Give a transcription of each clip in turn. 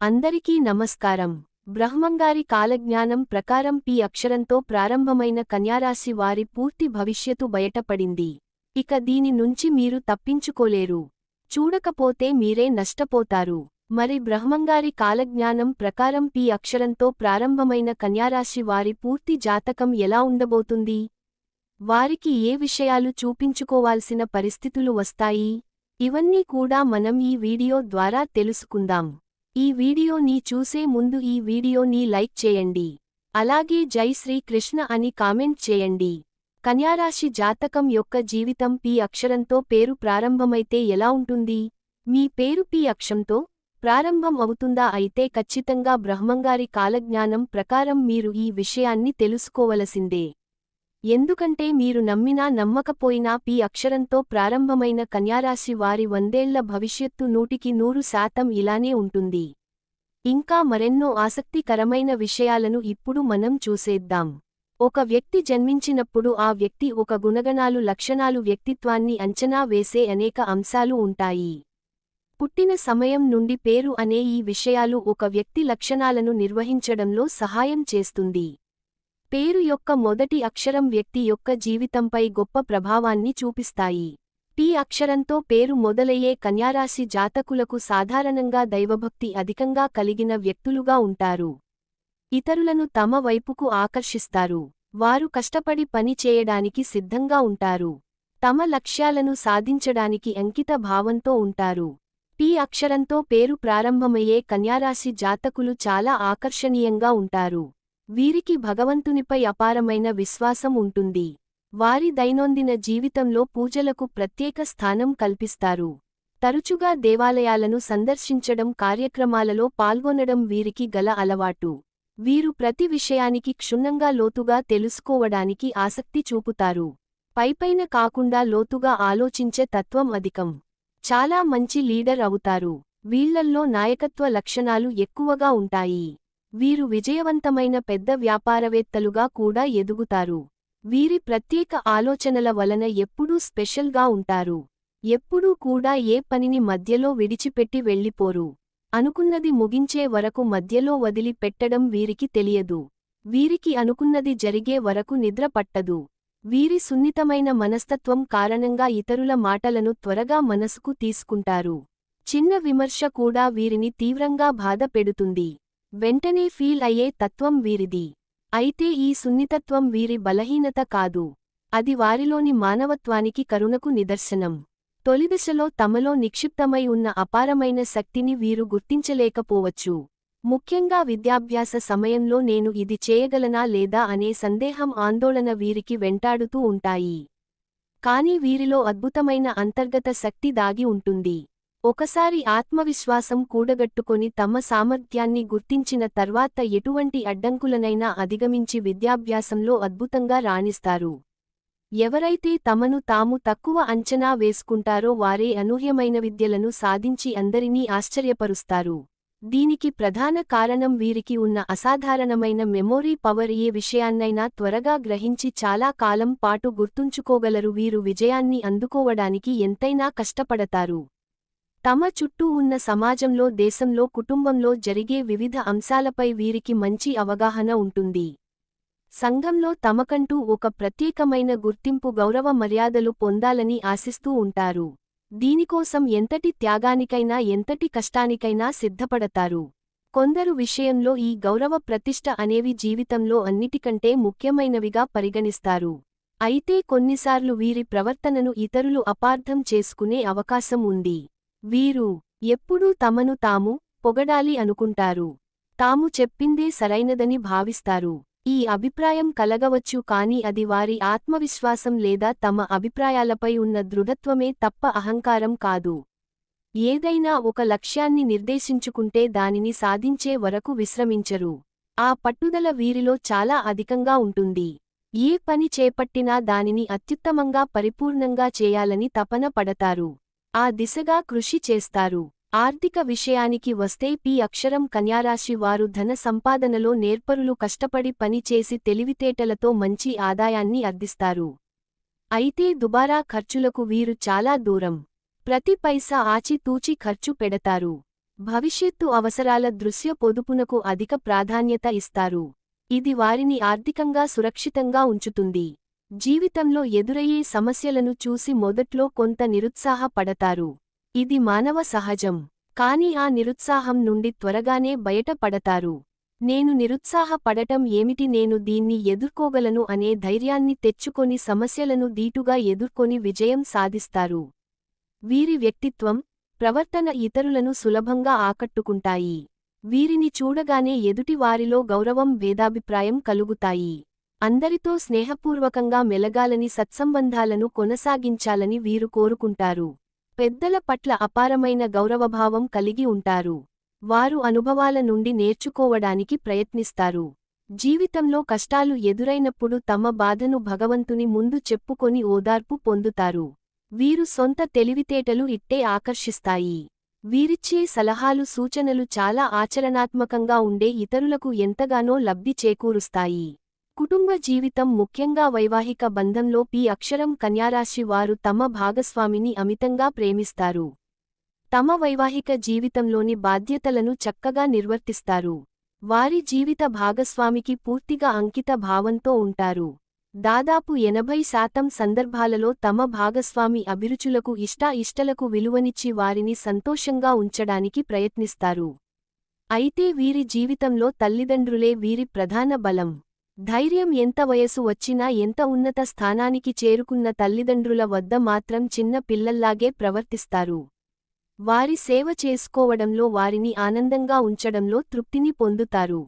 అందరికీ నమస్కారం. బ్రహ్మంగారి కాలజ్ఞానం ప్రకారం పి అక్షరంతో ప్రారంభమైన కన్యారాశి వారి పూర్తి భవిష్యత్తు బయటపడింది. ఇక దీని నుంచి మీరు తప్పించుకోలేరు. చూడకపోతే మీరే నష్టపోతారు. మరి బ్రహ్మంగారి కాలజ్ఞానం ప్రకారం పి అక్షరంతో ప్రారంభమైన కన్యారాశి వారి పూర్తి జాతకం ఎలా ఉండబోతుంది? వారికి ఏ విషయాలు చూపించుకోవాల్సిన పరిస్థితులు వస్తాయి? ఇవన్నీ కూడా మనం ఈ వీడియో ద్వారా తెలుసుకుందాం. ఈ వీడియోని చూసే ముందు ఈ వీడియోని లైక్ చేయండి. అలాగే జై శ్రీ కృష్ణ అని కామెంట్ చేయండి. కన్యారాశి జాతకం యొక్క జీవితం పి అక్షరంతో పేరు ప్రారంభమైతే ఎలా ఉంటుంది? మీ పేరు పి అక్షంతో ప్రారంభం అవుతుందా? అయితే ఖచ్చితంగా బ్రహ్మంగారి కాలజ్ఞానం ప్రకారం మీరు ఈ విషయాన్ని తెలుసుకోవలసిందే. ఎందుకంటే మీరు నమ్మినా నమ్మకపోయినా పి అక్షరంతో ప్రారంభమైన కన్యారాశి వారి వందేళ్ళ భవిష్యత్తు నూటికి నూరు శాతం ఇలానే ఉంటుంది. ఇంకా మరెన్నో ఆసక్తికరమైన విషయాలను ఇప్పుడు మనం చూసేద్దాం. ఒక వ్యక్తి జన్మించినప్పుడు ఆ వ్యక్తి ఒక గుణగణాలు లక్షణాలు వ్యక్తిత్వాన్ని అంచనా వేసే అనేక అంశాలు ఉంటాయి. పుట్టిన సమయం నుండి పేరు అనే ఈ విషయాలు ఒక వ్యక్తి లక్షణాలను నిర్వహించడంలో సహాయం చేస్తుంది. పేరు యొక్క మొదటి అక్షరం వ్యక్తి యొక్క జీవితంపై గొప్ప ప్రభావాన్ని చూపిస్తాయి. పి అక్షరంతో పేరు మొదలయ్యే కన్యారాశి జాతకులకు సాధారణంగా దైవభక్తి అధికంగా కలిగిన వ్యక్తులుగా ఉంటారు. ఇతరులను తమ వైపుకు ఆకర్షిస్తారు. వారు కష్టపడి పని చేయడానికి సిద్ధంగా ఉంటారు. తమ లక్ష్యాలను సాధించడానికి అంకిత భావంతో ఉంటారు. పి అక్షరంతో పేరు ప్రారంభమయ్యే కన్యారాశి జాతకులు చాలా ఆకర్షణీయంగా ఉంటారు. వీరికి భగవంతునిపై అపారమైన విశ్వాసం ఉంటుంది. వారి దైనందిన జీవితంలో పూజలకు ప్రత్యేక స్థానం కల్పిస్తారు. తరచుగా దేవాలయాలను సందర్శించడం కార్యక్రమాలలో పాల్గొనడం వీరికి గల అలవాటు. వీరు ప్రతి విషయానికి క్షుణ్ణంగా లోతుగా తెలుసుకోవడానికి ఆసక్తి చూపుతారు. పైపైన కాకుండా లోతుగా ఆలోచించే తత్వం అధికం. చాలా మంచి లీడర్ అవుతారు. వీళ్ళల్లో నాయకత్వ లక్షణాలు ఎక్కువగా ఉంటాయి. వీరు విజయవంతమైన పెద్ద వ్యాపారవేత్తలుగా కూడా ఎదుగుతారు. వీరి ప్రత్యేక ఆలోచనల వలన ఎప్పుడూ స్పెషల్గా ఉంటారు. ఎప్పుడూ కూడా ఏ పనిని మధ్యలో విడిచిపెట్టి వెళ్ళిపోరు. అనుకున్నది ముగించే వరకు మధ్యలో వదిలి పెట్టడం వీరికి తెలియదు. వీరికి అనుకున్నది జరిగే వరకు నిద్ర పట్టదు. వీరి సున్నితమైన మనస్తత్వం కారణంగా ఇతరుల మాటలను త్వరగా మనసుకు తీసుకుంటారు. చిన్న విమర్శ కూడా వీరిని తీవ్రంగా బాధ పెడుతుంది. వెంటనే ఫీల్ అయ్యే తత్వం వీరిది. అయితే ఈ సున్నితత్వం వీరి బలహీనత కాదు. అది వారిలోని మానవత్వానికి కరుణకు నిదర్శనం. తొలిదశలో తమలో నిక్షిప్తమై ఉన్న అపారమైన శక్తిని వీరు గుర్తించలేకపోవచ్చు. ముఖ్యంగా విద్యాభ్యాస సమయంలో నేను ఇది చేయగలనా లేదా అనే సందేహం ఆందోళన వీరికి వెంటాడుతూ ఉంటాయి. కాని వీరిలో అద్భుతమైన అంతర్గత శక్తి దాగి ఉంటుంది. ఒకసారి ఆత్మవిశ్వాసం కూడగట్టుకొని తమ సామర్థ్యాన్ని గుర్తించిన తర్వాత ఎటువంటి అడ్డంకులనైనా అధిగమించి విద్యాభ్యాసంలో అద్భుతంగా రాణిస్తారు. ఎవరైతే తమను తాము తక్కువ అంచనా వేసుకుంటారో వారే అనూహ్యమైన విద్యలను సాధించి అందరినీ ఆశ్చర్యపరుస్తారు. దీనికి ప్రధాన కారణం వీరికి ఉన్న అసాధారణమైన మెమోరీ పవర్ ఏ విషయాన్నైనా త్వరగా గ్రహించి చాలా కాలం పాటు గుర్తుంచుకోగలరు వీరు విజయాన్ని అందుకోవడానికి ఎంతైనా కష్టపడతారు. తమ చుట్టూ ఉన్న సమాజంలో దేశంలో కుటుంబంలో జరిగే వివిధ అంశాలపై వీరికి మంచి అవగాహన ఉంటుంది. సంఘంలో తమకంటూ ఒక ప్రత్యేకమైన గుర్తింపు గౌరవ మర్యాదలు పొందాలని ఆశిస్తూ ఉంటారు. దీనికోసం ఎంతటి త్యాగానికైనా ఎంతటి కష్టానికైనా సిద్ధపడతారు. కొందరు విషయంలో ఈ గౌరవ ప్రతిష్ట అనేవి జీవితంలో అన్నిటికంటే ముఖ్యమైనవిగా పరిగణిస్తారు. అయితే కొన్నిసార్లు వీరి ప్రవర్తనను ఇతరులు అపార్థం చేసుకునే అవకాశం ఉంది. వీరు ఎప్పుడూ తమను తాము పొగడాలి అనుకుంటారు. తాము చెప్పిందే సరైనదని భావిస్తారు. ఈ అభిప్రాయం కలగవచ్చు కాని అది వారి ఆత్మవిశ్వాసం లేదా తమ అభిప్రాయాలపై ఉన్న దృఢత్వమే తప్ప అహంకారం కాదు. ఏదైనా ఒక లక్ష్యాన్ని నిర్దేశించుకుంటే దానిని సాధించే వరకు విశ్రమించరు. ఆ పట్టుదల వీరిలో చాలా అధికంగా ఉంటుంది. ఏ పని చేపట్టినా దానిని అత్యుత్తమంగా పరిపూర్ణంగా చేయాలని తపన పడతారు. ఆ దిశగా కృషి చేస్తారు. ఆర్థిక విషయానికి వస్తే పి అక్షరం కన్యారాశి వారు ధన సంపాదనలో నేర్పరులు కష్టపడి పనిచేసి తెలివితేటలతో మంచి ఆదాయాన్ని అర్దిస్తారు అయితే దుబారా ఖర్చులకు వీరు చాలా దూరం. ప్రతి పైసా ఆచితూచి ఖర్చు పెడతారు. భవిష్యత్తు అవసరాల దృశ్య పొదుపునకు అధిక ప్రాధాన్యత ఇస్తారు. ఇది వారిని ఆర్థికంగా సురక్షితంగా ఉంచుతుంది. జీవితంలో ఎదురయ్యే సమస్యలను చూసి మొదట్లో కొంత నిరుత్సాహపడతారు. ఇది మానవ సహజం. కాని ఆ నిరుత్సాహం నుండి త్వరగానే బయటపడతారు. నేను నిరుత్సాహపడటం ఏమిటి? నేను దీన్ని ఎదుర్కోగలను అనే ధైర్యాన్ని తెచ్చుకొని సమస్యలను దీటుగా ఎదుర్కొని విజయం సాధిస్తారు. వీరి వ్యక్తిత్వం ప్రవర్తన ఇతరులను సులభంగా ఆకట్టుకుంటాయి. వీరిని చూడగానే ఎదుటివారిలో గౌరవం భేదాభిప్రాయం కలుగుతాయి. అందరితో స్నేహపూర్వకంగా మెలగాలని సత్సంబంధాలను కొనసాగించాలని వీరు కోరుకుంటారు. పెద్దల పట్ల అపారమైన గౌరవభావం కలిగి ఉంటారు. వారు అనుభవాల నుండి నేర్చుకోవడానికి ప్రయత్నిస్తారు. జీవితంలో కష్టాలు ఎదురైనప్పుడు తమ బాధను భగవంతుని ముందు చెప్పుకొని ఓదార్పు పొందుతారు. వీరు సొంత తెలివితేటలు ఇట్టే ఆకర్షిస్తాయి. వీరిచ్చే సలహాలు సూచనలు చాలా ఆచరణాత్మకంగా ఉండే ఇతరులకు ఎంతగానో లబ్ధి చేకూరుస్తాయి. కుటుంబ జీవితం ముఖ్యంగా వైవాహిక బంధంలో పి. అక్షరం కన్యారాశి వారు తమ భాగస్వామిని అమితంగా ప్రేమిస్తారు. తమ వైవాహిక జీవితంలోని బాధ్యతలను చక్కగా నిర్వర్తిస్తారు. వారి జీవిత భాగస్వామికి పూర్తిగా అంకిత భావంతో ఉంటారు. దాదాపు ఎనభై శాతం సందర్భాలలో తమ భాగస్వామి అభిరుచులకు ఇష్టా ఇష్టలకు విలువనిచ్చి వారిని సంతోషంగా ఉంచడానికి ప్రయత్నిస్తారు. అయితే వీరి జీవితంలో తల్లిదండ్రులే వీరి ప్రధాన బలం. ధైర్యం ఎంత వయసు వచ్చినా ఎంత ఉన్నత స్థానానికి చేరుకున్న తల్లిదండ్రుల వద్ద మాత్రం చిన్న పిల్లల్లాగే ప్రవర్తిస్తారు. వారి సేవ చేసుకోవడంలో వారిని ఆనందంగా ఉంచడంలో తృప్తిని పొందుతారు.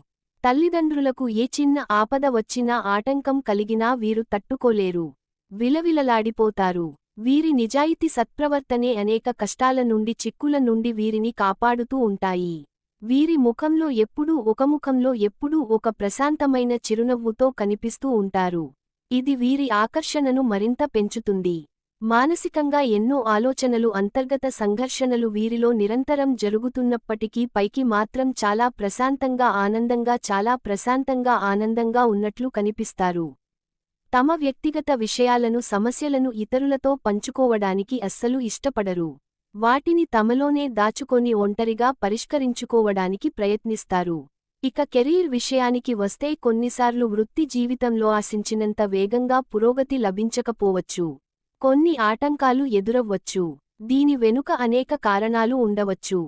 తల్లిదండ్రులకు ఏ చిన్న ఆపద వచ్చినా ఆటంకం కలిగినా వీరు తట్టుకోలేరు. విలవిలలాడిపోతారు. వీరి నిజాయితీ సత్ప్రవర్తనే అనేక కష్టాల నుండి చిక్కుల నుండి వీరిని కాపాడుతూ ఉంటాయి. వీరి ముఖంలో ఎప్పుడూ ఒక ముఖంలో ఎప్పుడూ ఒక ప్రశాంతమైన చిరునవ్వుతో కనిపిస్తూ ఉంటారు. ఇది వీరి ఆకర్షణను మరింత పెంచుతుంది. మానసికంగా ఎన్నో ఆలోచనలు అంతర్గత సంఘర్షణలు వీరిలో నిరంతరం జరుగుతున్నప్పటికీ పైకి మాత్రం చాలా ప్రశాంతంగా ఆనందంగా చాలా ప్రశాంతంగా ఆనందంగా ఉన్నట్లు కనిపిస్తారు. తమ వ్యక్తిగత విషయాలను సమస్యలను ఇతరులతో పంచుకోవడానికి అస్సలు ఇష్టపడరు. వాటిని తమలోనే దాచుకొని ఒంటరిగా పరిష్కరించుకోవడానికి ప్రయత్నిస్తారు. ఇక కెరీర్ విషయానికి వస్తే కొన్నిసార్లు వృత్తి జీవితంలో ఆశించినంత వేగంగా పురోగతి లభించకపోవచ్చు. కొన్ని ఆటంకాలు ఎదురవ్వచ్చు. దీని వెనుక అనేక కారణాలు ఉండవచ్చు.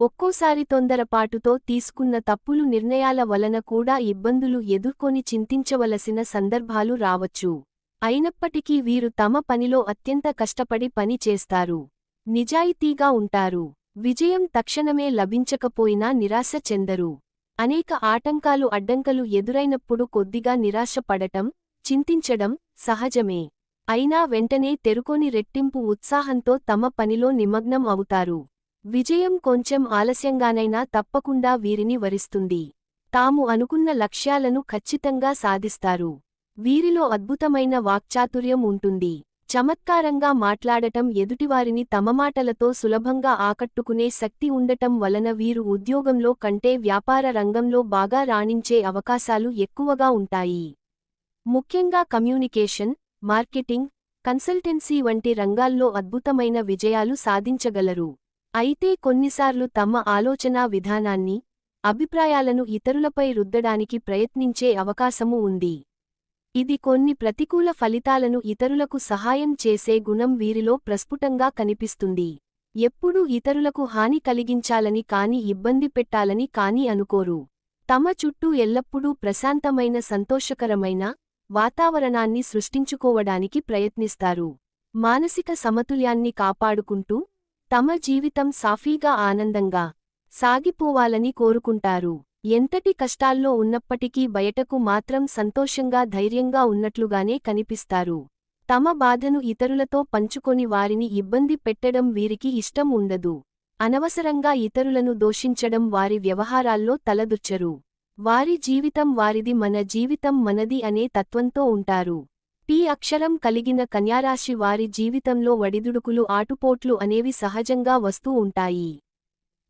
ఒక్కోసారి తొందరపాటుతో తీసుకున్న తప్పులు నిర్ణయాల వలన కూడా ఇబ్బందులు ఎదుర్కొని చింతించవలసిన సందర్భాలు రావచ్చు. అయినప్పటికీ వీరు తమ పనిలో అత్యంత కష్టపడి పని చేస్తారు నిజాయితీగా ఉంటారు. విజయం తక్షణమే లభించకపోయినా నిరాశ చెందరు. అనేక ఆటంకాలు అడ్డంకలు ఎదురైనప్పుడు కొద్దిగా నిరాశపడటం చింతించడం సహజమే. అయినా వెంటనే తెరుకొని రెట్టింపు ఉత్సాహంతో తమ పనిలో నిమగ్నం అవుతారు. విజయం కొంచెం ఆలస్యంగానైనా తప్పకుండా వీరిని వరిస్తుంది. తాము అనుకున్న లక్ష్యాలను ఖచ్చితంగా సాధిస్తారు. వీరిలో అద్భుతమైన వాక్చాతుర్యం ఉంటుంది. చమత్కారంగా మాట్లాడటం ఎదుటివారిని తమ మాటలతో సులభంగా ఆకట్టుకునే శక్తి ఉండటం వలన వీరు ఉద్యోగంలో కంటే వ్యాపార రంగంలో బాగా రాణించే అవకాశాలు ఎక్కువగా ఉంటాయి. ముఖ్యంగా కమ్యూనికేషన్ మార్కెటింగ్ కన్సల్టెన్సీ వంటి రంగాల్లో అద్భుతమైన విజయాలు సాధించగలరు. అయితే కొన్నిసార్లు తమ ఆలోచనా విధానాన్ని అభిప్రాయాలను ఇతరులపై రుద్దడానికి ప్రయత్నించే అవకాశము ఉంది. ఇది కొన్ని ప్రతికూల ఫలితాలను ఇతరులకు సహాయం చేసే గుణం వీరిలో ప్రస్ఫుటంగా కనిపిస్తుంది. ఎప్పుడూ ఇతరులకు హాని కలిగించాలని కాని ఇబ్బంది పెట్టాలని కాని అనుకోరు. తమ చుట్టూ ఎల్లప్పుడూ ప్రశాంతమైన సంతోషకరమైన వాతావరణాన్ని సృష్టించుకోవడానికి ప్రయత్నిస్తారు. మానసిక సమతుల్యాన్ని కాపాడుకుంటూ తమ జీవితం సాఫీగా ఆనందంగా సాగిపోవాలని కోరుకుంటారు. ఎంతటి కష్టాల్లో ఉన్నప్పటికీ బయటకు మాత్రం సంతోషంగా ధైర్యంగా ఉన్నట్లుగానే కనిపిస్తారు. తమ బాధను ఇతరులతో పంచుకొని వారిని ఇబ్బంది పెట్టడం వీరికి ఇష్టం ఉండదు. అనవసరంగా ఇతరులను దోషించడం వారి వ్యవహారాల్లో తలదుచ్చరు వారి జీవితం వారిది మన జీవితం మనది అనే తత్వంతో ఉంటారు. పి అక్షరం కలిగిన కన్యారాశి వారి జీవితంలో వడిదుడుకులు ఆటుపోట్లు అనేవి సహజంగా వస్తూ ఉంటాయి.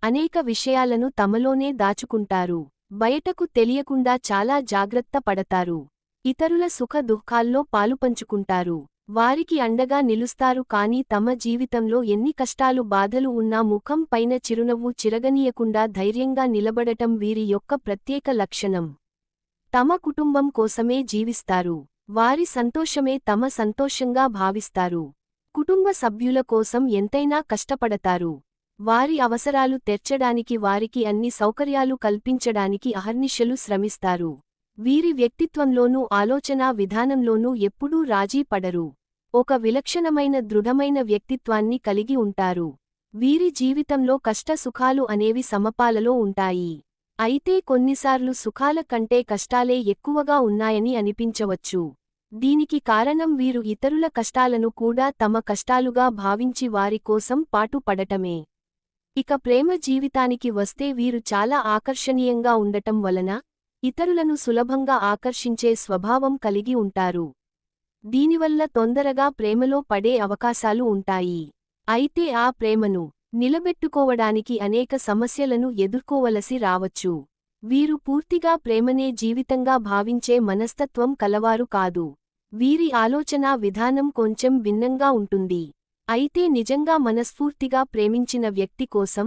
అనేక విషయాలను తమలోనే దాచుకుంటారు. బయటకు తెలియకుండా చాలా జాగ్రత్త పడతారు. ఇతరుల సుఖ దుఃఖాల్లో పాలుపంచుకుంటారు వారికి అండగా నిలుస్తారు కాని తమ జీవితంలో ఎన్ని కష్టాలు బాధలు ఉన్నా ముఖం పైన చిరునవ్వు చిరగనీయకుండా ధైర్యంగా నిలబడటం వీరి యొక్క ప్రత్యేక లక్షణం. తమ కుటుంబం కోసమే జీవిస్తారు. వారి సంతోషమే తమ సంతోషంగా భావిస్తారు. కుటుంబ సభ్యుల కోసం ఎంతైనా కష్టపడతారు. వారి అవసరాలు తెర్చడానికి వారికి అన్ని సౌకర్యాలు కల్పించడానికి అహర్నిశలు శ్రమిస్తారు. వీరి వ్యక్తిత్వంలోనూ ఆలోచనా విధానంలోనూ ఎప్పుడూ రాజీ పడరు. ఒక విలక్షణమైన దృఢమైన వ్యక్తిత్వాన్ని కలిగి ఉంటారు. వీరి జీవితంలో కష్ట సుఖాలు అనేవి సమపాలలో ఉంటాయి. అయితే కొన్నిసార్లు సుఖాల కంటే కష్టాలే ఎక్కువగా ఉన్నాయని అనిపించవచ్చు. దీనికి కారణం వీరు ఇతరుల కష్టాలను కూడా తమ కష్టాలుగా భావించి వారి కోసం పాటుపడటమే. ఇక ప్రేమ జీవితానికి వస్తే వీరు చాలా ఆకర్షణీయంగా ఉండటం వలన ఇతరులను సులభంగా ఆకర్షించే స్వభావం కలిగి ఉంటారు. దీనివల్ల తొందరగా ప్రేమలో పడే అవకాశాలు ఉంటాయి. అయితే ఆ ప్రేమను నిలబెట్టుకోవడానికి అనేక సమస్యలను ఎదుర్కోవలసి రావచ్చు. వీరు పూర్తిగా ప్రేమనే జీవితంగా భావించే మనస్తత్వం కలవారు కాదు. వీరి ఆలోచనా విధానం కొంచెం భిన్నంగా ఉంటుంది. అయితే నిజంగా మనస్ఫూర్తిగా ప్రేమించిన వ్యక్తి కోసం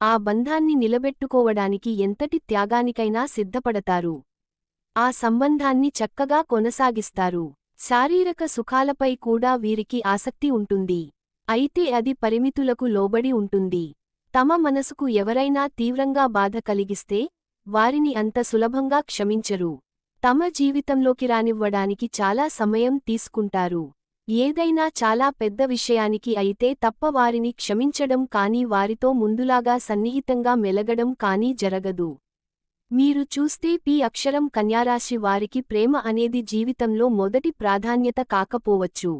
ఆ బంధాన్ని నిలబెట్టుకోవడానికి ఎంతటి త్యాగానికైనా సిద్ధపడతారు. ఆ సంబంధాన్ని చక్కగా కొనసాగిస్తారు. శారీరక సుఖాలపై కూడా వీరికి ఆసక్తి ఉంటుంది. అయితే అది పరిమితులకు లోబడి ఉంటుంది. తమ మనసుకు ఎవరైనా తీవ్రంగా బాధ కలిగిస్తే వారిని అంత సులభంగా క్షమించరు. తమ జీవితంలోకి రానివ్వడానికి చాలా సమయం తీసుకుంటారు. ఏదైనా చాలా పెద్ద విషయానికి అయితే తప్ప వారిని క్షమించడం కానీ వారితో ముందులాగా సన్నిహితంగా మెలగడం కానీ జరగదు. మీరు చూస్తే పి అక్షరం కన్యారాశి వారికి ప్రేమ అనేది జీవితంలో మొదటి ప్రాధాన్యత కాకపోవచ్చు.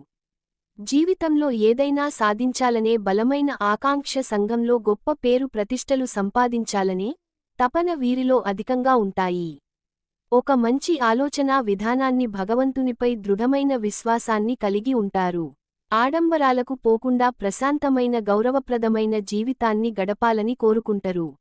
జీవితంలో ఏదైనా సాధించాలనే బలమైన ఆకాంక్ష సంఘంలో గొప్ప పేరు ప్రతిష్టలు సంపాదించాలనే తపన వీరిలో అధికంగా ఉంటాయి. ఒక మంచి ఆలోచనా విధానాన్ని భగవంతునిపై దృఢమైన విశ్వాసాన్ని కలిగి ఉంటారు. ఆడంబరాలకు పోకుండా ప్రశాంతమైన గౌరవప్రదమైన జీవితాన్ని గడపాలని కోరుకుంటరు.